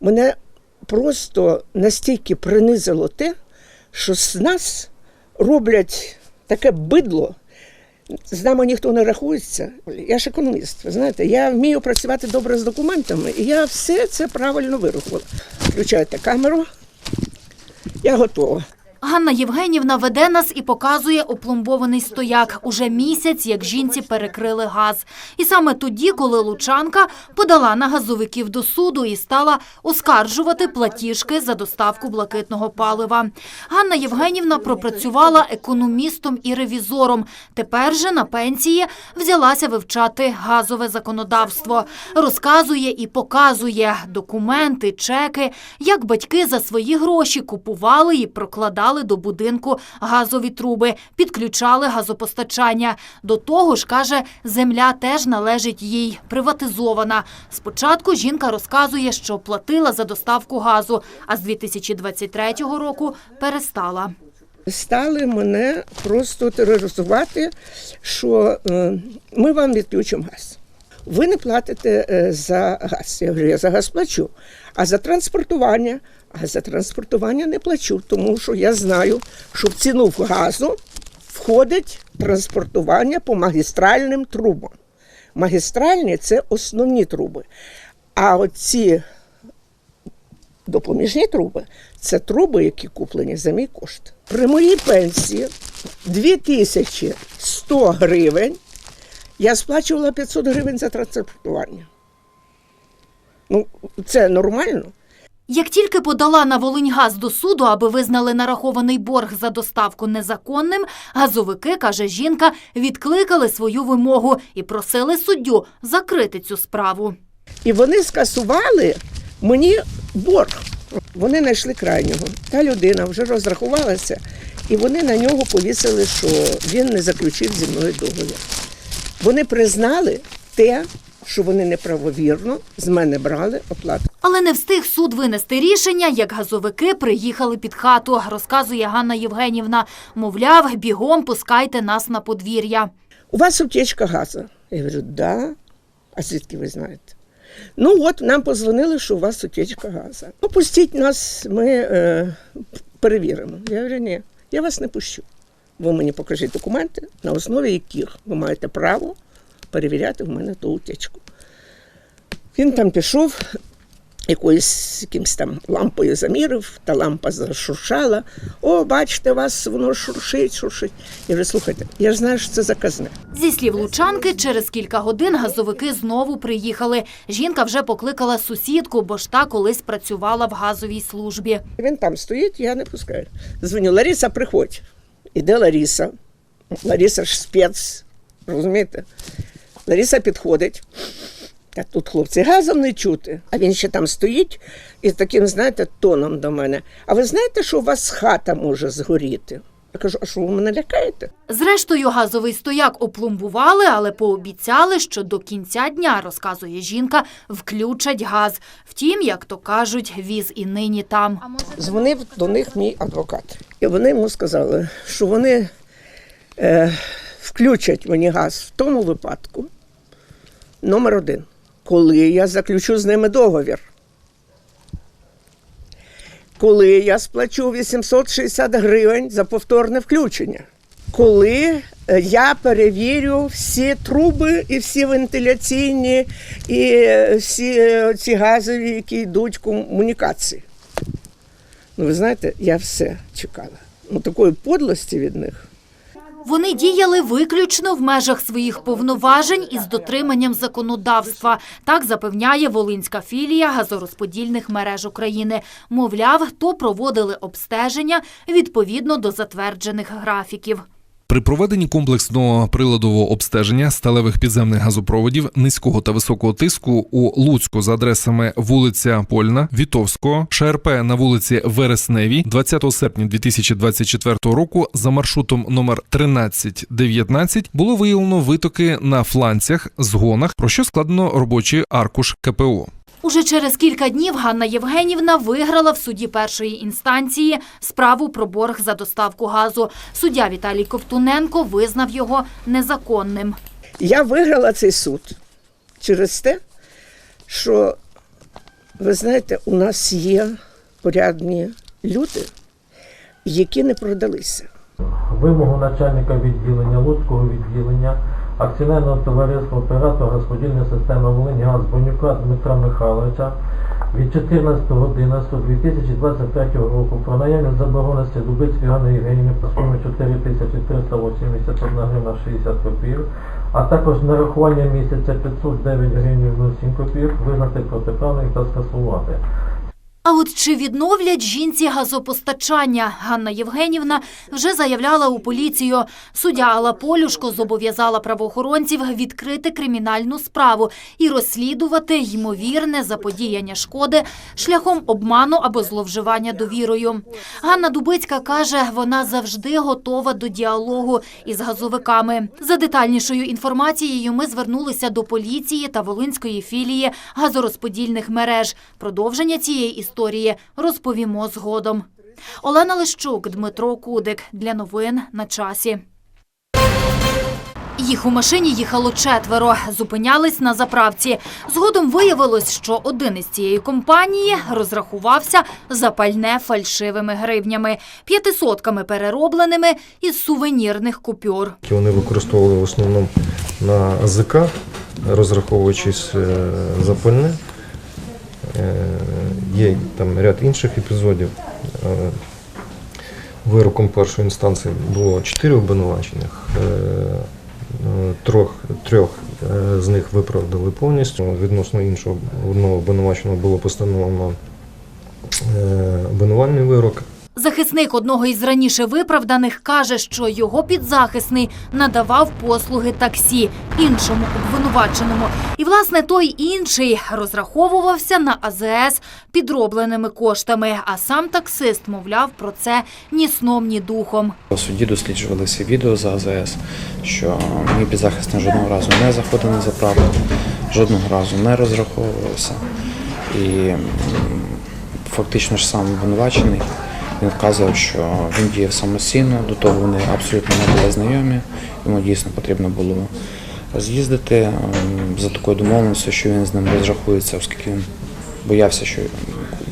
Мене просто настільки принизило те, що з нас роблять таке бидло. З нами ніхто не рахується. Я ж економіст, ви знаєте, я вмію працювати добре з документами, і я все це правильно вирахувала. Включайте камеру. Я готова. Ганна Євгенівна веде нас і показує опломбований стояк. Уже місяць, як жінці перекрили газ. І саме тоді, коли Лучанка подала на газовиків до суду і стала оскаржувати платіжки за доставку блакитного палива. Ганна Євгенівна пропрацювала економістом і ревізором. Тепер же на пенсії взялася вивчати газове законодавство. Розказує і показує документи, чеки, як батьки за свої гроші купували і прокладали до будинку газові труби, підключали газопостачання. До того ж, каже, земля теж належить їй, приватизована. Спочатку жінка розказує, що платила за доставку газу, а з 2023 року перестала. Стали мене просто тероризувати, що е, ми вам відключимо газ. Ви не платите е, за газ. Я говорю, я за газ плачу. А за транспортування, а за транспортування не плачу, тому що я знаю, що в ціну газу входить транспортування по магістральним трубам. Магістральні це основні труби. А оці допоміжні труби це труби, які куплені за мій кошт. При моїй пенсії 2100 гривень я сплачувала 500 гривень за транспортування. Ну, це нормально. Як тільки подала на Волиньгаз до суду, аби визнали нарахований борг за доставку незаконним, газовики, каже жінка, відкликали свою вимогу і просили суддю закрити цю справу. І вони скасували мені борг. Вони знайшли крайнього. Та людина вже розрахувалася, і вони на нього повісили, що він не заключив зі мною договір. Вони признали те, що вони неправовірно з мене брали оплату. Але не встиг суд винести рішення, як газовики приїхали під хату, розказує Ганна Євгенівна. Мовляв, бігом пускайте нас на подвір'я. У вас утечка газу. Я говорю, да. А звідки ви знаєте? Ну от нам позвонили, що у вас утечка газу. Ну, пустіть нас, ми е, перевіримо. Я говорю, ні, я вас не пущу. Ви мені покажіть документи, на основі яких ви маєте право перевіряти в мене ту утечку. Він там пішов, якоюсь якимсь там лампою замірив, та лампа зашуршала. О, бачите, вас воно шуршить, шуршить. Я говорю, слухайте, я ж знаю, що це заказне. Зі слів Лучанки, через кілька годин газовики знову приїхали. Жінка вже покликала сусідку, бо ж та колись працювала в газовій службі. Він там стоїть, я не пускаю. Дзвоню, Лариса, приходь. Іде Лариса. Лариса ж спец, розумієте? Лариса підходить. Та тут хлопці газом не чути. А він ще там стоїть і таким, знаєте, тоном до мене. А ви знаєте, що у вас хата може згоріти? Я кажу, а що ви мене лякаєте? Зрештою, газовий стояк опломбували, але пообіцяли, що до кінця дня, розказує жінка, включать газ. Втім, як то кажуть, віз і нині там. Дзвонив до них мій адвокат. І вони йому сказали, що вони е, включать мені газ в тому випадку, номер один, коли я заключу з ними договір. Коли я сплачу 860 гривень за повторне включення. Коли е, я перевірю всі труби і всі вентиляційні, і е, всі е, ці газові, які йдуть комунікації. Ну, ви знаєте, я все чекала. Ну, такої подлості від них. Вони діяли виключно в межах своїх повноважень із дотриманням законодавства. Так запевняє Волинська філія газорозподільних мереж України. Мовляв, то проводили обстеження відповідно до затверджених графіків. При проведенні комплексного приладового обстеження сталевих підземних газопроводів низького та високого тиску у Луцьку за адресами вулиця Польна, Вітовського, ШРП на вулиці Вересневій 20 серпня 2024 року за маршрутом номер 1319 було виявлено витоки на фланцях, згонах, про що складено робочий аркуш КПО. Уже через кілька днів Ганна Євгенівна виграла в суді першої інстанції справу про борг за доставку газу. Суддя Віталій Ковтуненко визнав його незаконним. Я виграла цей суд через те, що Ви знаєте, у нас є порядні люди, які не продалися. Вимогу начальника відділення Луцького відділення акціонерного товариства оператора розподільної системи Волиньгаз Бонюка Дмитра Михайловича від 14.11.2023 року про наявність забороненості Дубицької Ганни Євгенівни по сумі 4381 гривна 60 копійок, а також нарахування місяця 509 гривень 07 копійок визнати протиправним та скасувати. А от чи відновлять жінці газопостачання? Ганна Євгенівна вже заявляла у поліцію. Суддя Алла Полюшко зобов'язала правоохоронців відкрити кримінальну справу і розслідувати ймовірне заподіяння шкоди шляхом обману або зловживання довірою. Ганна Дубицька каже, вона завжди готова до діалогу із газовиками. За детальнішою інформацією ми звернулися до поліції та Волинської філії газорозподільних мереж. Продовження цієї історії розповімо згодом. Олена Лищук, Дмитро Кудик. Для новин на часі. Їх у машині їхало четверо, зупинялись на заправці. Згодом виявилось, що один із цієї компанії розрахувався за пальне фальшивими гривнями, п'ятисотками переробленими із сувенірних купюр. вони використовували в основному на АЗК, розраховуючись е, за пальне. Є там ряд інших епізодів. Е, Вироком першої інстанції було чотири обвинувачених. Е, Трьох, трьох е, з них виправдали повністю. Відносно іншого одного обвинуваченого було постановлено обвинувальний вирок. Захисник одного із раніше виправданих каже, що його підзахисний надавав послуги таксі іншому обвинуваченому. І, власне, той інший розраховувався на АЗС підробленими коштами, а сам таксист мовляв про це ні сном, ні духом. У суді досліджувалися відео за АЗС, що мій підзахисний жодного разу не заходив на заправку, жодного разу не розраховувався. І фактично ж сам обвинувачений. Він вказував, що він діяв самостійно, до того вони абсолютно не були знайомі. Йому дійсно потрібно було з'їздити ем, за такою домовленістю, що він з ним розрахується, оскільки він боявся, що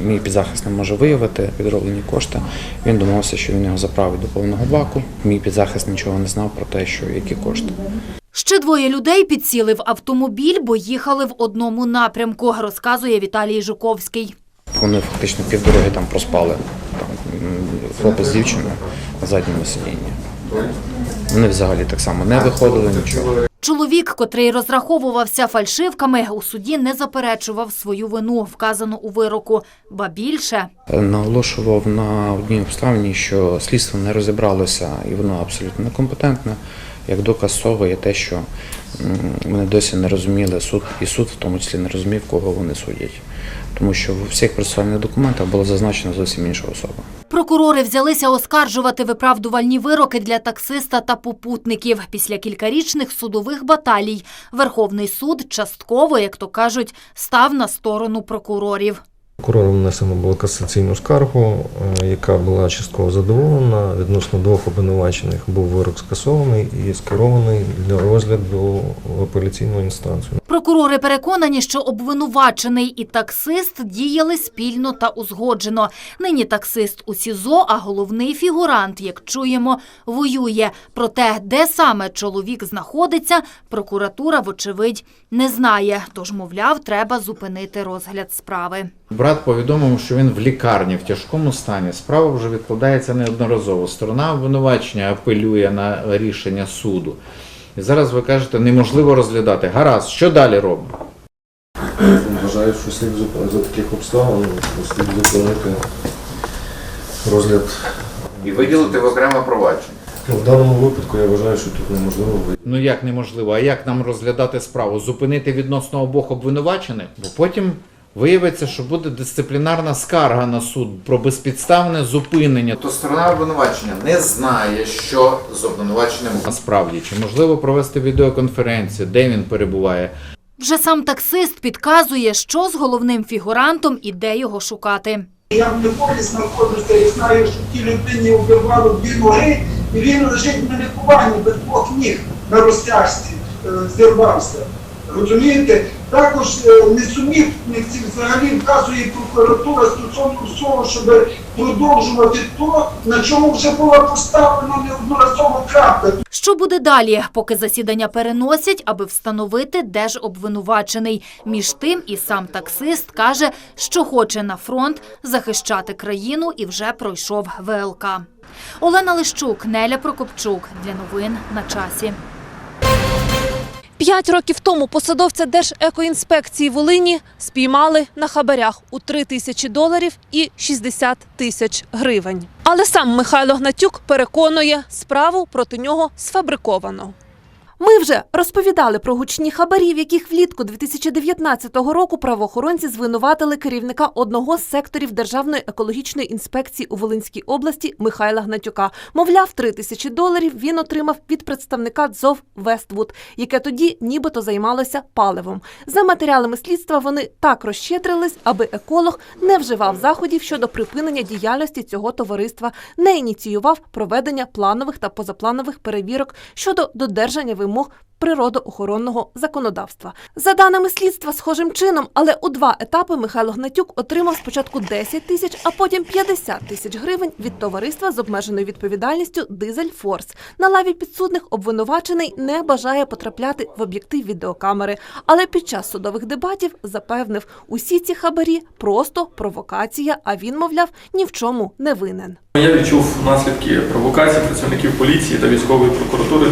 мій підзахисний може виявити підроблені кошти. Він домовився, що він його заправить до повного баку. Мій підзахист нічого не знав про те, що які кошти. Ще двоє людей підсіли в автомобіль, бо їхали в одному напрямку, розказує Віталій Жуковський. Вони фактично півдороги там проспали. Хлопець з дівчиною на задньому сидінні. Вони взагалі так само не виходили нічого. Чоловік, котрий розраховувався фальшивками, у суді не заперечував свою вину, вказану у вироку. Ба більше Наголошував на одній обставині, що слідство не розібралося і воно абсолютно некомпетентне. Як доказ цього є те, що вони досі не розуміли суд, і суд в тому числі не розумів, кого вони судять. Тому що в всіх процесуальних документах було зазначено зовсім інша особа. Прокурори взялися оскаржувати виправдувальні вироки для таксиста та попутників. Після кількарічних судових баталій Верховний суд частково, як то кажуть, став на сторону прокурорів. Прокурором внесено було касаційну скаргу, е, яка була частково задоволена. Відносно двох обвинувачених був вирок скасований і скерований для розгляду в апеляційну інстанцію. Прокурори переконані, що обвинувачений і таксист діяли спільно та узгоджено. Нині таксист у СІЗО, а головний фігурант, як чуємо, воює. Проте, де саме чоловік знаходиться, прокуратура, вочевидь, не знає. Тож, мовляв, треба зупинити розгляд справи. Брат повідомив, що він в лікарні в тяжкому стані. Справа вже відкладається неодноразово. Сторона обвинувачення апелює на рішення суду. І зараз ви кажете, неможливо розглядати. Гаразд, що далі робимо? Вважаю, що слід за таких обставин слід зупинити розгляд. І виділити в окреме провадження. Ну, В даному випадку я вважаю, що тут неможливо Ну як неможливо? А як нам розглядати справу? Зупинити відносно обох обвинувачених? Бо потім виявиться, що буде дисциплінарна скарга на суд про безпідставне зупинення. То сторона обвинувачення не знає, що з обвинуваченим насправді. Чи можливо провести відеоконференцію, де він перебуває? Вже сам таксист підказує, що з головним фігурантом і де його шукати. Я в неволі знаходжуся і знаю, що ті людині вбивали дві ноги, і він лежить на лікуванні без двох ніг на розтяжці, е, зірвався. Розумієте? Також е, несумісниці взагалі вказує прокуратура стосовно всього, щоб продовжувати то, на чому вже була поставлена неодноразово крапка. Що буде далі, поки засідання переносять, аби встановити, де ж обвинувачений. Між тим і сам таксист каже, що хоче на фронт захищати країну і вже пройшов ВЛК. Олена Лищук, Неля Прокопчук. Для новин на часі. П'ять років тому посадовця Держекоінспекції Волині спіймали на хабарях у 3 тисячі доларів і 60 тисяч гривень. Але сам Михайло Гнатюк переконує, справу проти нього сфабриковано. Ми вже розповідали про гучні хабарі, в яких влітку 2019 року правоохоронці звинуватили керівника одного з секторів Державної екологічної інспекції у Волинській області Михайла Гнатюка. Мовляв, 3 тисячі доларів він отримав від представника ДЗОВ Вествуд, яке тоді нібито займалося паливом. За матеріалами слідства вони так розщедрились, аби еколог не вживав заходів щодо припинення діяльності цього товариства, не ініціював проведення планових та позапланових перевірок щодо додержання вимог природоохоронного законодавства. За даними слідства, схожим чином, але у два етапи Михайло Гнатюк отримав спочатку 10 тисяч, а потім 50 тисяч гривень від товариства з обмеженою відповідальністю Дизель Форс. На лаві підсудних обвинувачений не бажає потрапляти в об'єктив відеокамери, але під час судових дебатів запевнив, усі ці хабарі просто провокація, а він, мовляв, ні в чому не винен. Я відчув наслідки провокацій працівників поліції та військової прокуратури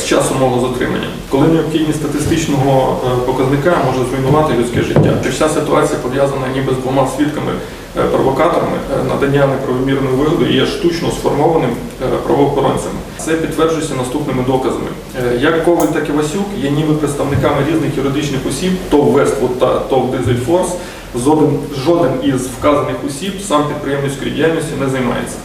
з часу мого затримання. Коли необхідність статистичного е, показника може зруйнувати людське життя. Чи вся ситуація пов'язана ніби з двома свідками е, провокаторами, е, надання неправомірної вигоди є штучно сформованим е, правоохоронцями. Це підтверджується наступними доказами. Е, Як Коваль, так і Васюк є ніби представниками різних юридичних осіб, ТОВ Вествуд та ТОВ Дизель Форс. Жоден, жоден із вказаних осіб сам підприємницькою діяльністю не займається.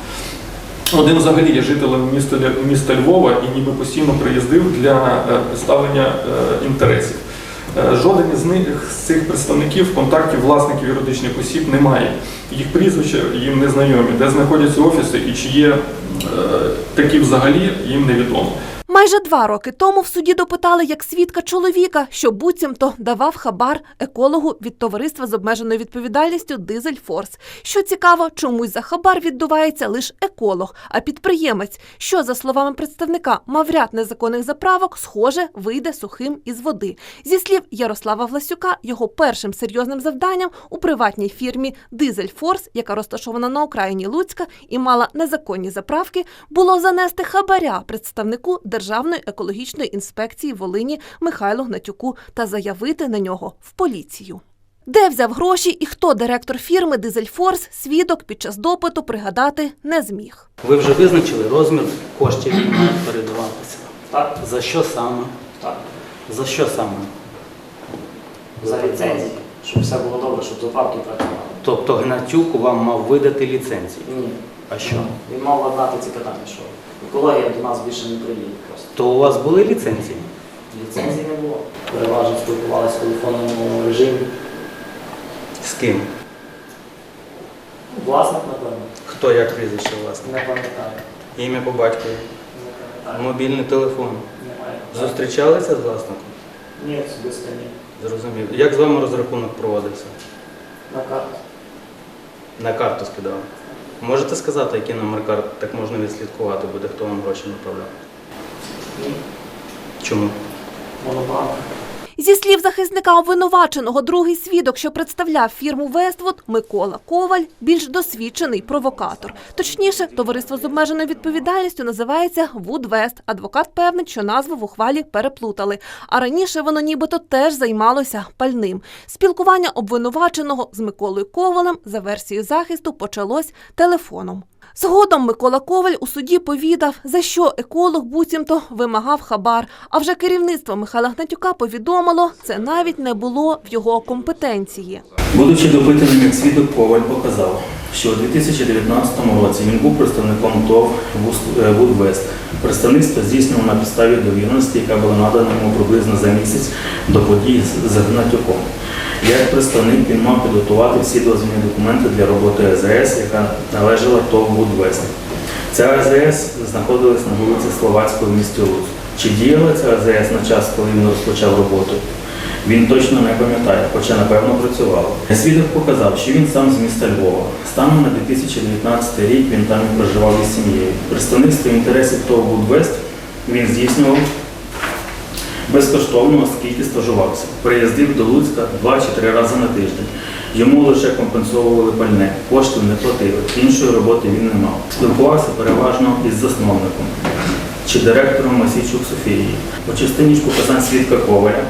Один взагалі є жителем міста, міста Львова і ніби постійно приїздив для е, представлення е, інтересів. Е, Жоден із них з цих представників контактів власників юридичних осіб немає. Їх прізвища їм не знайомі, де знаходяться офіси і чи є такі взагалі, їм невідомо. Майже два роки тому в суді допитали як свідка чоловіка, що буцімто давав хабар екологу від товариства з обмеженою відповідальністю Дизель Форс. Що цікаво, чомусь за хабар віддувається лише еколог, а підприємець, що за словами представника мав ряд незаконних заправок, схоже, вийде сухим із води. Зі слів Ярослава Власюка, його першим серйозним завданням у приватній фірмі Дизель Форс, яка розташована на окраїні Луцька і мала незаконні заправки, було занести хабаря представнику Державної екологічної інспекції Волині Михайлу Гнатюку та заявити на нього в поліцію. Де взяв гроші і хто директор фірми Дизельфорс, свідок під час допиту пригадати не зміг. Ви вже визначили розмір коштів, які мають передаватися. Так, За що саме? так. За що саме? За ліцензії, щоб все було добре, щоб заправки працювали. Тобто Гнатюк вам мав видати ліцензію. Ні. А що? Він мав ладнати ці питання, що екологія до нас більше не приїде. То у вас були ліцензії? Ліцензії не було. Переважно спілкувалися в телефонному режимі. З ким? Власник, напевно, Хто як прізвище власне? не пам'ятаю. Ім'я по батькові? Не пам'ятаю. Мобільний телефон. Немає. Зустрічалися з власником? Ні, особисто ні. Зрозумів. Як з вами розрахунок проводився? На карту. На карту скидав. Можете сказати, який номер карт так можна відслідкувати буде, хто вам гроші направляв? Ні. Чому? Монобанк. Зі слів захисника обвинуваченого, другий свідок, що представляв фірму Вествуд, Микола Коваль, більш досвідчений провокатор. Точніше, товариство з обмеженою відповідальністю називається Вудвест. Адвокат певнить, що назву в ухвалі переплутали. А раніше воно нібито теж займалося пальним. Спілкування обвинуваченого з Миколою Ковалем за версією захисту почалось телефоном. Згодом Микола Коваль у суді повідав, за що еколог буцімто вимагав хабар. А вже керівництво Михайла Гнатюка повідомило, це навіть не було в його компетенції. Будучи допитаним як свідок, Коваль показав, що у 2019 році він був представником ТОВ е, «Вудвест». Представництво здійснював на підставі довіреності, яка була надана йому приблизно за місяць до подій з Гнатюком. Як представник він мав підготувати всі дозвільні документи для роботи АЗС, яка належала ТОВ «Вудвест». Ця АЗС знаходилась на вулиці Словацької в місті Луцьк. Чи діяла ця АЗС на час, коли він розпочав роботу? Він точно не пам'ятає, хоча напевно працював. Свідок показав, що він сам з міста Львова. Станом на 2019 рік він там і проживав із сім'єю. Представництво інтересів ТОВ «Вудвест» він здійснював безкоштовно, оскільки стажувався. Приїздив до Луцька два чи три рази на тиждень. Йому лише компенсовували пальне, коштів не платили, іншої роботи він не мав. Спілкувався переважно із засновником чи директором Масійчук Софією. У частині показань свідка Коваля,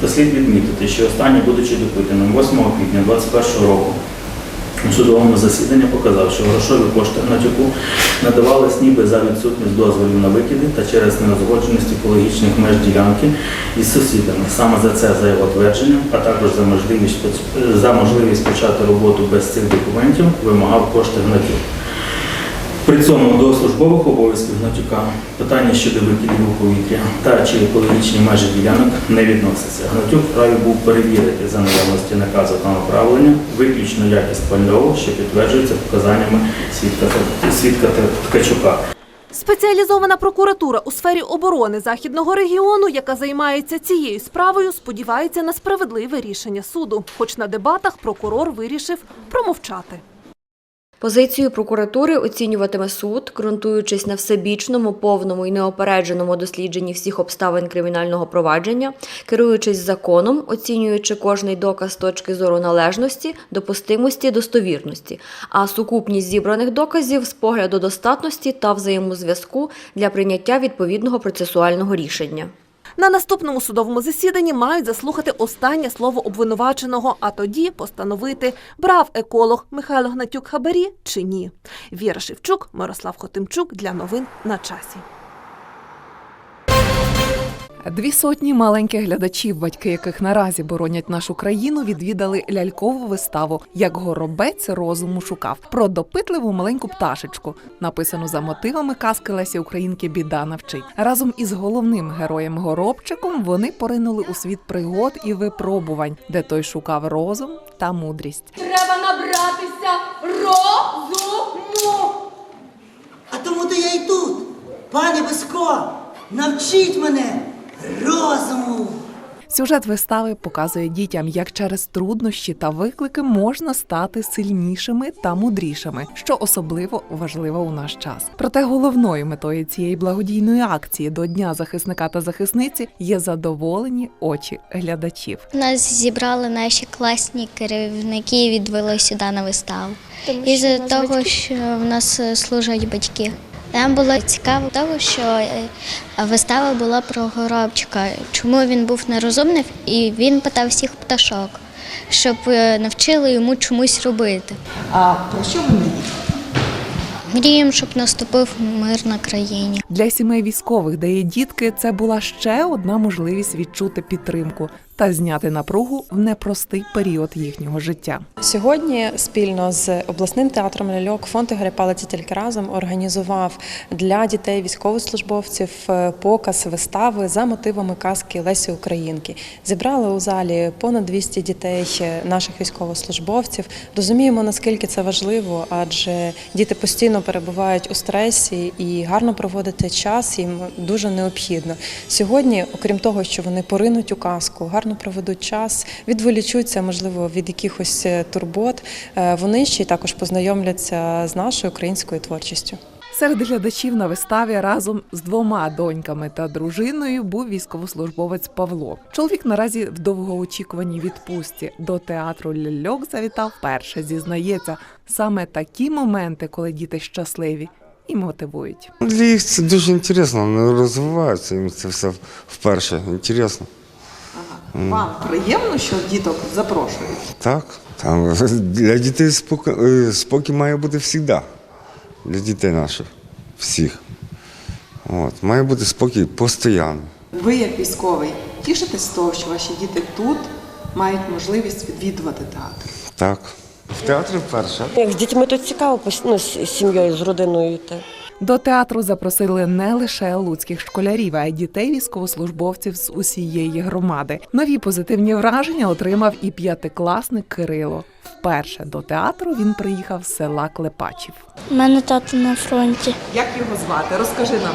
то слід відмітити, що останній, будучи допитаним 8 квітня 2021 року, у судовому засіданні показав, що грошові кошти Гнатюку надавались ніби за відсутність дозволів на викиди та через неузгодженість екологічних меж ділянки із сусідами. Саме за це, за його твердженням, а також за можливість, за можливість почати роботу без цих документів, вимагав кошти Гнатюк. При цьому до службових обов'язків Гнатюка питання щодо викидів у повітря та чи екологічні межі ділянок не відносяться. Гнатюк вправі був перевірити за наявності наказу та направлення виключно якість пального, що підтверджується показаннями свідка, свідка Ткачука. Спеціалізована прокуратура у сфері оборони західного регіону, яка займається цією справою, сподівається на справедливе рішення суду. Хоч на дебатах прокурор вирішив промовчати. Позицію прокуратури оцінюватиме суд, ґрунтуючись на всебічному, повному і неопередженому дослідженні всіх обставин кримінального провадження, керуючись законом, оцінюючи кожний доказ з точки зору належності, допустимості, достовірності, а сукупність зібраних доказів з погляду достатності та взаємозв'язку для прийняття відповідного процесуального рішення. На наступному судовому засіданні мають заслухати останнє слово обвинуваченого, а тоді постановити, брав еколог Михайло Гнатюк хабарі чи ні. Віра Шевчук, Мирослав Хотимчук для новин на часі. Дві сотні маленьких глядачів, батьки яких наразі боронять нашу країну, відвідали лялькову виставу Як горобець розуму шукав про допитливу маленьку пташечку, написану за мотивами казки Лесі Українки Біда навчить. Разом із головним героєм горобчиком вони поринули у світ пригод і випробувань, де той шукав розум та мудрість. Треба набратися розуму. А тому то я й тут, пане Виско, навчіть мене розуму. Сюжет вистави показує дітям, як через труднощі та виклики можна стати сильнішими та мудрішими, що особливо важливо у наш час. Проте головною метою цієї благодійної акції до Дня захисника та захисниці є задоволені очі глядачів. Нас зібрали наші класні керівники і відвели сюди на виставу. І за того, що в нас е, служать батьки. Нам було цікаво того, що е, вистава була про горобчика, чому він був нерозумний, і він питав всіх пташок, щоб е, навчили йому чомусь робити. А про що ви? Мріємо, щоб наступив мир на країні. Для сімей військових, де є дітки, це була ще одна можливість відчути підтримку та зняти напругу в непростий період їхнього життя. Сьогодні спільно з обласним театром ляльок фонд Ігоря Палиці тільки разом організував для дітей військовослужбовців е, показ вистави за мотивами казки Лесі Українки. Зібрали у залі понад 200 дітей е, наших військовослужбовців. Розуміємо, наскільки це важливо, адже діти постійно перебувають у стресі і гарно проводити час їм дуже необхідно. Сьогодні, окрім того, що вони поринуть у казку, гарно проведуть час, відволічуться, можливо, від якихось е, турбот. е, Вони ще й також познайомляться з нашою українською творчістю. Серед глядачів на виставі разом з двома доньками та дружиною був військовослужбовець Павло. Чоловік наразі в довгоочікуваній відпустці до театру ляльок завітав перше. Зізнається, саме такі моменти, коли діти щасливі і мотивують. Для їх це дуже інтересно, вони розвиваються, їм це все вперше інтересно. Вам приємно, що діток запрошують? Так, там для дітей спокій, е, спокій має бути завжди. Для дітей наших, всіх. От, має бути спокій постійно. Ви, як військовий, тішитесь з того, що ваші діти тут мають можливість відвідувати театр? Так. В театрі вперше. Як з дітьми тут цікаво, ну, з сім'єю, з родиною йти. До театру запросили не лише луцьких школярів, а й дітей військовослужбовців з усієї громади. Нові позитивні враження отримав і п'ятикласник Кирило. Вперше до театру він приїхав з села Клепачів. У мене тато на фронті. Як його звати? Розкажи нам.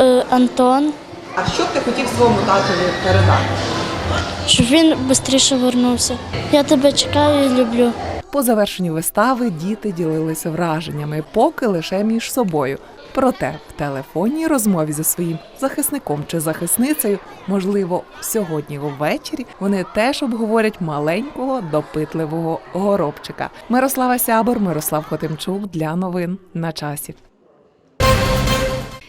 Е, Антон. А що б ти хотів своєму татові передати? щоб він швидше вернувся. Я тебе чекаю і люблю. По завершенню вистави діти ділилися враженнями, поки лише між собою. Проте в телефонній розмові зі своїм захисником чи захисницею, можливо, сьогодні ввечері вони теж обговорять маленького допитливого горобчика. Мирослава Сябор, Мирослав Хотимчук для новин на часі.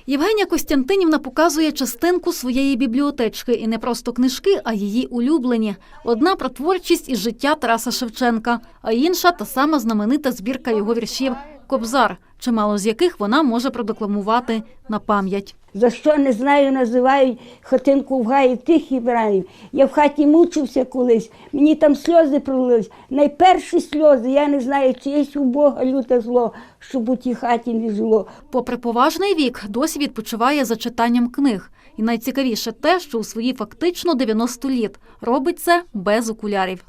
Євгенія Костянтинівна показує частинку своєї бібліотечки і не просто книжки, а її улюблені. Одна про творчість і життя Тараса Шевченка, а інша та сама знаменита збірка його віршів Кобзар, чимало з яких вона може продекламувати на пам'ять. За що не знаю, називають хатинку в гаї тихий раїв. Я в хаті мучився колись, мені там сльози пролились. Найперші сльози, я не знаю, чи є у Бога люте зло, щоб у тій хаті не жило. Попри поважний вік, досі відпочиває за читанням книг. І найцікавіше те, що у свої фактично 90 літ робить це без окулярів.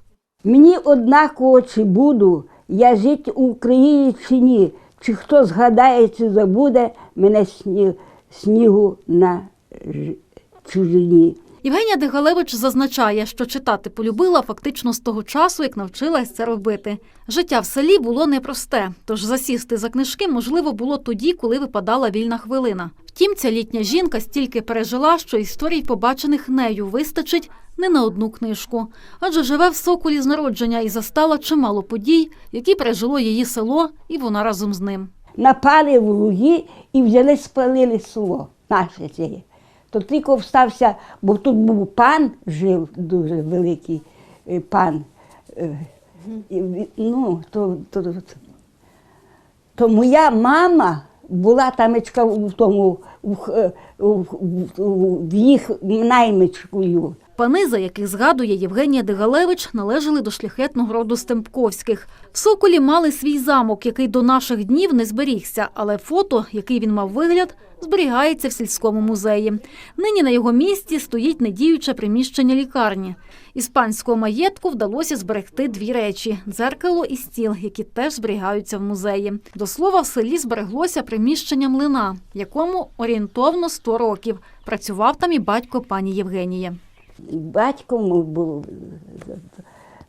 Мені однаково, чи буду я жити у Україні чи ні, чи хто згадає, чи забуде мене сні, снігу на чужині. Євгенія Дегалевич зазначає, що читати полюбила фактично з того часу, як навчилась це робити. Життя в селі було непросте, тож засісти за книжки можливо було тоді, коли випадала вільна хвилина. Втім, ця літня жінка стільки пережила, що історій, побачених нею, вистачить не на одну книжку. Адже живе в Соколі з народження і застала чимало подій, які пережило її село, і вона разом з ним. Напали в луги і взяли, спалили село наше це. То тільки встався, бо тут був пан, жив дуже великий е, пан. е, Ну, то, то, то, то моя мама була тамечка в тому, в, х- в, в, в їх наймичкою. Пани, за яких згадує Євгенія Дегалевич, належали до шляхетного роду Стемпковських. В Соколі мали свій замок, який до наших днів не зберігся, але фото, який він мав вигляд, зберігається в сільському музеї. Нині на його місці стоїть недіюче приміщення лікарні. Із панського маєтку вдалося зберегти дві речі – дзеркало і стіл, які теж зберігаються в музеї. До слова, в селі збереглося приміщення млина, якому орієнтовно 100 років. Працював там і батько пані Євгенії. Батько був,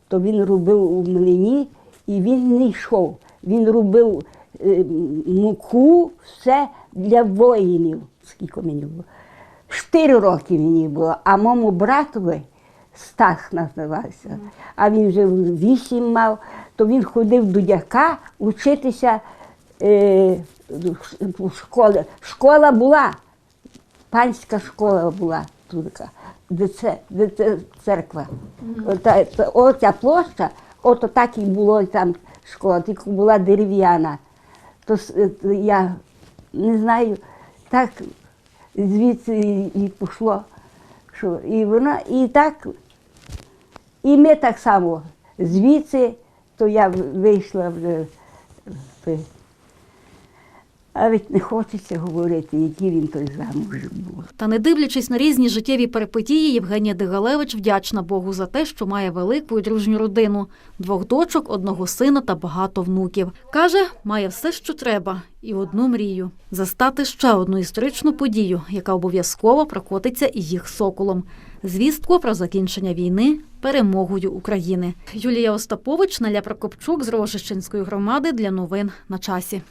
то він робив у млині, і він не йшов. Він робив е, муку, все для воїнів. Скільки мені було? Чотири роки мені було, а моєму братові Стас називався. А він вже вісім мав, то він ходив до дяка вчитися е, в школі. Школа була, панська школа була тут, де це, де це церква. Ота, та- оця площа, ото так і було там школа, тільки була дерев'яна. То е, я не знаю, так звідси і пішло. Що, і вона, і так, і ми так само. Звідси, то я вийшла вже. А ведь не хочеться говорити, який він той замуж був. Та не дивлячись на різні життєві перипетії, Євгенія Дегалевич вдячна Богу за те, що має велику і дружню родину, двох дочок, одного сина та багато внуків. Каже, має все, що треба, і одну мрію застати ще одну історичну подію, яка обов'язково прокотиться і їх соколом. Звістку про закінчення війни перемогою України. Юлія Остапович, Наля Прокопчук з Рожищенської громади для новин на часі.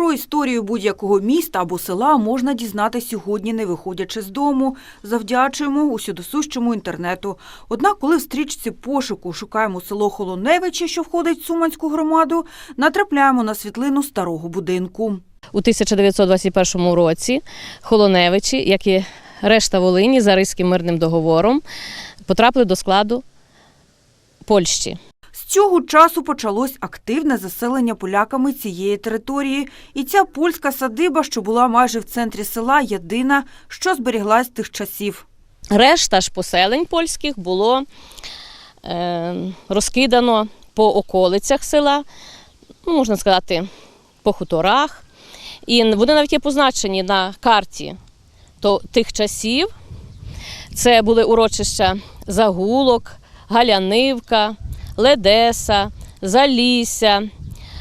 Про історію будь-якого міста або села можна дізнатися сьогодні, не виходячи з дому. Завдячуємо усюдосущому інтернету. Однак, коли в стрічці пошуку шукаємо село Холоневичі, що входить в Суманську громаду, натрапляємо на світлину старого будинку. У 1921 році Холоневичі, як і решта Волині, за Ризьким мирним договором, потрапили до складу Польщі. З цього часу почалось активне заселення поляками цієї території. І ця польська садиба, що була майже в центрі села, єдина, що зберіглась тих часів. Решта ж поселень польських було е, розкидано по околицях села, ну, можна сказати, по хуторах. І вони навіть є позначені на карті то, тих часів. Це були урочища Загулок, Галянивка, Ледеса, Залісся,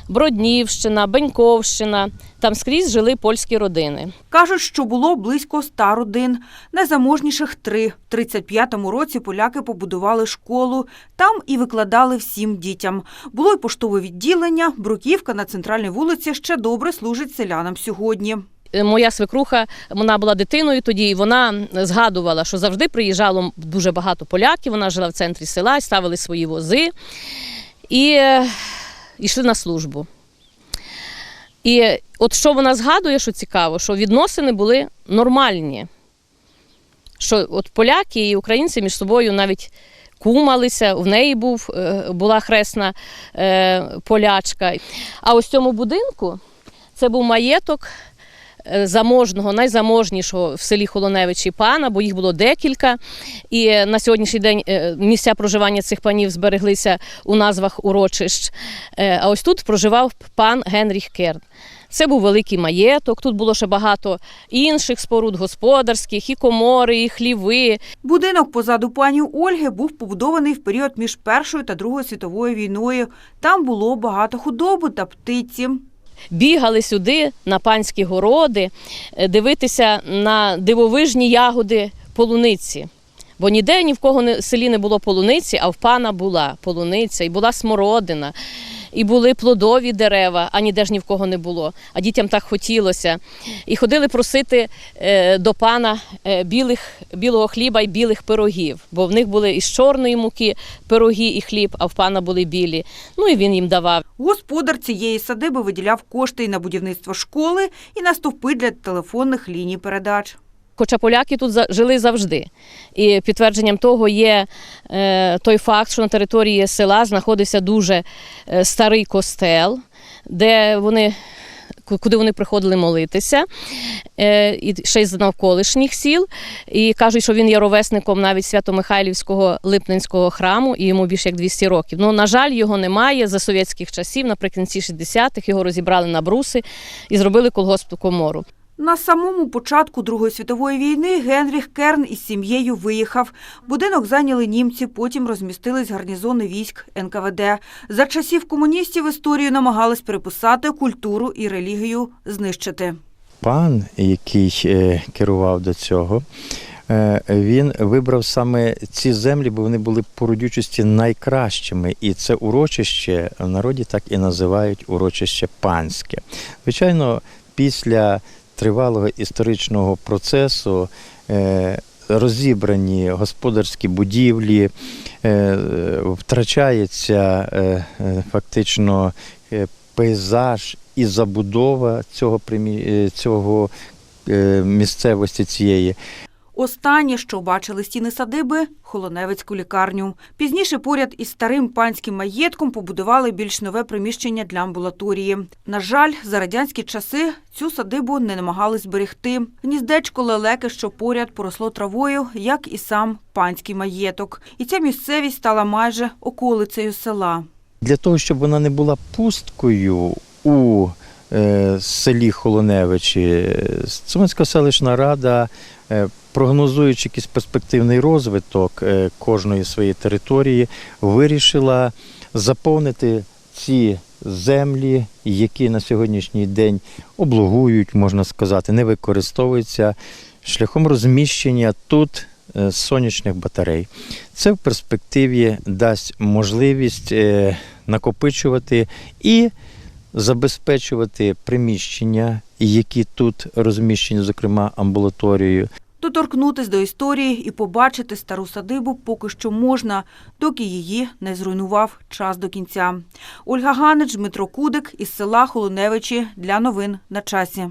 Броднівщина, Беньковщина. Там скрізь жили польські родини. Кажуть, що було близько ста родин. Найзаможніших три. В 35-му році поляки побудували школу. Там і викладали всім дітям. Було й поштове відділення. Бруківка на центральній вулиці ще добре служить селянам сьогодні. Е, Моя свекруха, вона була дитиною тоді, і вона згадувала, що завжди приїжджало дуже багато поляків. Вона жила в центрі села, ставили свої вози і е, йшли на службу. І от що вона згадує, що цікаво, що відносини були нормальні. Що от поляки і українці між собою навіть кумалися, в неї був, е, була хресна полячка. А ось цьому будинку це був маєток заможного, найзаможнішого в селі Холоневичі пана, бо їх було декілька. І на сьогоднішній день е, місця проживання цих панів збереглися у назвах урочищ. Е, А ось тут проживав пан Генріх Керн. Це був великий маєток. Тут було ще багато інших споруд господарських, і комори, і хліви. Будинок позаду пані Ольги був побудований в період між Першою та Другою світовою війною. Там було багато худоби та птиці. Бігали сюди на панські городи, е, дивитися на дивовижні ягоди полуниці. Бо ніде ні в кого в селі не було полуниці, а в пана була полуниця, і була смородина, і були плодові дерева, а ніде ж ні в кого не було. А дітям так хотілося. І ходили просити е, до пана е, білих, білого хліба і білих пирогів, бо в них були із чорної муки пироги і хліб, а в пана були білі. Ну і він їм давав. Господар цієї садиби виділяв кошти і на будівництво школи, і на стовпи для телефонних ліній передач. Хоча поляки тут жили завжди. І підтвердженням того є е, той факт, що на території села знаходився дуже е, старий костел, де вони. Куди вони приходили молитися, е, і ще й з навколишніх сіл. І кажуть, що він є ровесником навіть Свято-Михайлівського липненського храму, і йому більше як 200 років. Ну, на жаль, його немає за совєтських часів. Наприкінці 60-х його розібрали на бруси і зробили колгоспну комору. На самому початку Другої світової війни Генріх Керн із сім'єю виїхав. Будинок зайняли німці, потім розмістились гарнізони військ НКВД. За часів комуністів історію намагались переписати, культуру і релігію знищити. Пан, який е, керував до цього, е, він вибрав саме ці землі, бо вони були по родючості найкращими. І це урочище в народі так і називають урочище панське. Звичайно, після тривалого історичного процесу. е, Розібрані господарські будівлі, е, втрачається е, фактично пейзаж і забудова цього, цього місцевості цієї. Останнє, що бачили стіни садиби – Холоневицьку лікарню. Пізніше поряд із старим панським маєтком побудували більш нове приміщення для амбулаторії. На жаль, за радянські часи цю садибу не намагались зберегти. Гніздечко лелеки, що поряд поросло травою, як і сам панський маєток. І ця місцевість стала майже околицею села. Для того, щоб вона не була пусткою у селі Холоневичі, е, Цуманська селищна рада, е, прогнозуючи якийсь перспективний розвиток е, кожної своєї території, вирішила заповнити ці землі, які на сьогоднішній день облугують, можна сказати, не використовуються шляхом розміщення тут е, сонячних батарей. Це в перспективі дасть можливість е, накопичувати і забезпечувати приміщення, які тут розміщені, зокрема амбулаторією. Доторкнутись до історії і побачити стару садибу поки що можна, доки її не зруйнував час до кінця. Ольга Ганич, Дмитро Кудик із села Холоневичі для новин на часі.